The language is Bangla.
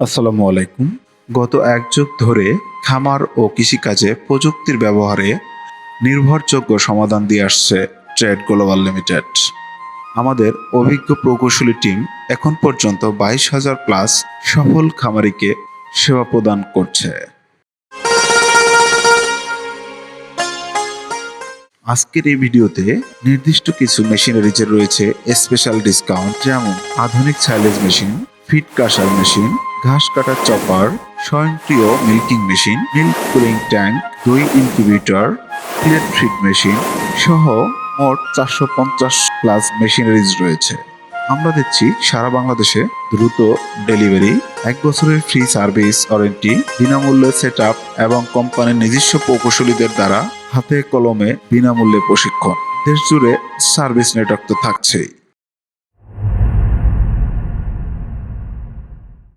আসসালামু আলাইকুম। গত এক যুগ ধরে খামার ও কৃষিকাজে প্রযুক্তির ব্যবহারে নির্ভরযোগ্য সমাধান দিয়ে আসছে ট্রেড গ্লোবাল লিমিটেড। আমাদের অভিজ্ঞ প্রকৌশলী টিম এখন পর্যন্ত বাইশ হাজার প্লাস সফল খামারিকে সেবা প্রদান করছে। আজকের এই ভিডিওতে নির্দিষ্ট কিছু মেশিনারিজের রয়েছে স্পেশাল ডিসকাউন্ট, যেমন আধুনিক সাইলেজ মেশিন, ফিট কাসার মেশিন ঘাস কাটার চপার, স্বয়ংক্রিয় milking machine milk cooling tank দুই ইনকিউবেটর ইলেকট্রিক মেশিন সহ মোট চারশো পঞ্চাশ প্লাস মেশিনারিজ রয়েছে। আমরা দিচ্ছি সারা বাংলাদেশে দ্রুত ডেলিভারি এক বছরের ফ্রি সার্ভিস ওয়ারেন্টি বিনামূল্যে সেট আপ এবং কোম্পানির নিজস্ব প্রকৌশলীদের দ্বারা হাতে কলমে বিনামূল্যে প্রশিক্ষণ। দেশ জুড়ে সার্ভিস নেটওয়ার্ক তো থাকছেই।